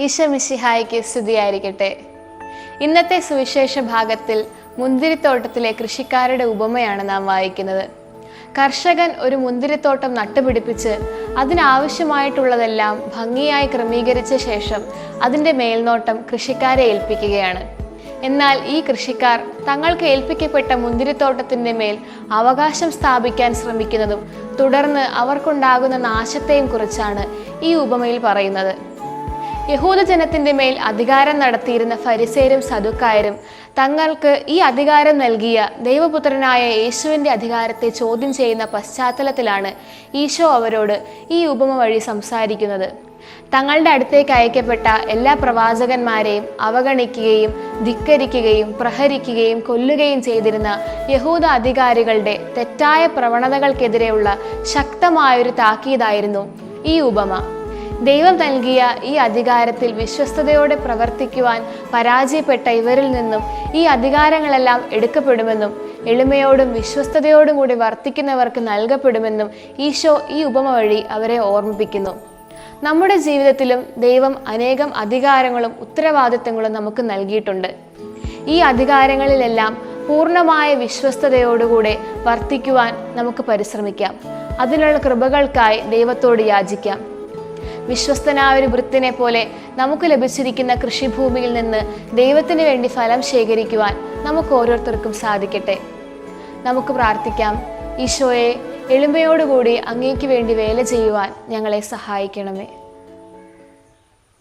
ഈശമിശിഹായിക്ക് സ്തുതിയായിരിക്കട്ടെ. ഇന്നത്തെ സുവിശേഷ ഭാഗത്തിൽ മുന്തിരിത്തോട്ടത്തിലെ കൃഷിക്കാരുടെ ഉപമയാണ് നാം വായിക്കുന്നത്. കർഷകൻ ഒരു മുന്തിരിത്തോട്ടം നട്ടുപിടിപ്പിച്ച് അതിനാവശ്യമായിട്ടുള്ളതെല്ലാം ഭംഗിയായി ക്രമീകരിച്ച ശേഷം അതിന്റെ മേൽനോട്ടം കൃഷിക്കാരെ ഏൽപ്പിക്കുകയാണ്. എന്നാൽ ഈ കൃഷിക്കാർ തങ്ങൾക്ക് ഏൽപ്പിക്കപ്പെട്ട മുന്തിരിത്തോട്ടത്തിന്റെ മേൽ അവകാശം സ്ഥാപിക്കാൻ ശ്രമിക്കുന്നതും തുടർന്ന് അവർക്കുണ്ടാകുന്ന നാശത്തെയും കുറിച്ചാണ് ഈ ഉപമയിൽ പറയുന്നത്. യഹൂദജനത്തിന്റെ മേൽ അധികാരം നടത്തിയിരുന്ന ഫരിസേരും സദുക്കായരും തങ്ങൾക്ക് ഈ അധികാരം നൽകിയ ദൈവപുത്രനായ യേശുവിന്റെ അധികാരത്തെ ചോദ്യം ചെയ്യുന്ന പശ്ചാത്തലത്തിലാണ് ഈശോ അവരോട് ഈ ഉപമ വഴി സംസാരിക്കുന്നത്. തങ്ങളുടെ അടുത്തേക്ക് അയക്കപ്പെട്ട എല്ലാ പ്രവാചകന്മാരെയും അവഗണിക്കുകയും ധിക്കരിക്കുകയും പ്രഹരിക്കുകയും കൊല്ലുകയും ചെയ്തിരുന്ന യഹൂദ അധികാരികളുടെ തെറ്റായ പ്രവണതകൾക്കെതിരെയുള്ള ശക്തമായൊരു താക്കീതായിരുന്നു ഈ ഉപമ. ദൈവം നൽകിയ ഈ അധികാരത്തിൽ വിശ്വസ്തയോടെ പ്രവർത്തിക്കുവാൻ പരാജയപ്പെട്ട ഇവരിൽ നിന്നും ഈ അധികാരങ്ങളെല്ലാം എടുക്കപ്പെടുമെന്നും എളിമയോടും വിശ്വസ്തയോടും കൂടി വർത്തിക്കുന്നവർക്ക് നൽകപ്പെടുമെന്നും ഈശോ ഈ ഉപമ വഴി അവരെ ഓർമ്മിപ്പിക്കുന്നു. നമ്മുടെ ജീവിതത്തിലും ദൈവം അനേകം അധികാരങ്ങളും ഉത്തരവാദിത്തങ്ങളും നമുക്ക് നൽകിയിട്ടുണ്ട്. ഈ അധികാരങ്ങളിലെല്ലാം പൂർണമായ വിശ്വസ്തയോടുകൂടെ വർത്തിക്കുവാൻ നമുക്ക് പരിശ്രമിക്കാം. അതിനുള്ള കൃപകൾക്കായി ദൈവത്തോട് യാചിക്കാം. വിശ്വസ്തനായ ഒരു വൃത്തിനെ പോലെ നമുക്ക് ലഭിച്ചിരിക്കുന്ന കൃഷിഭൂമിയിൽ നിന്ന് ദൈവത്തിന് വേണ്ടി ഫലം ശേഖരിക്കുവാൻ നമുക്ക് ഓരോരുത്തർക്കും സാധിക്കട്ടെ. നമുക്ക് പ്രാർത്ഥിക്കാം. ഈശോയെ എളിമയോടുകൂടി അങ്ങേക്ക് വേണ്ടി വേല ചെയ്യുവാൻ ഞങ്ങളെ സഹായിക്കണമേ.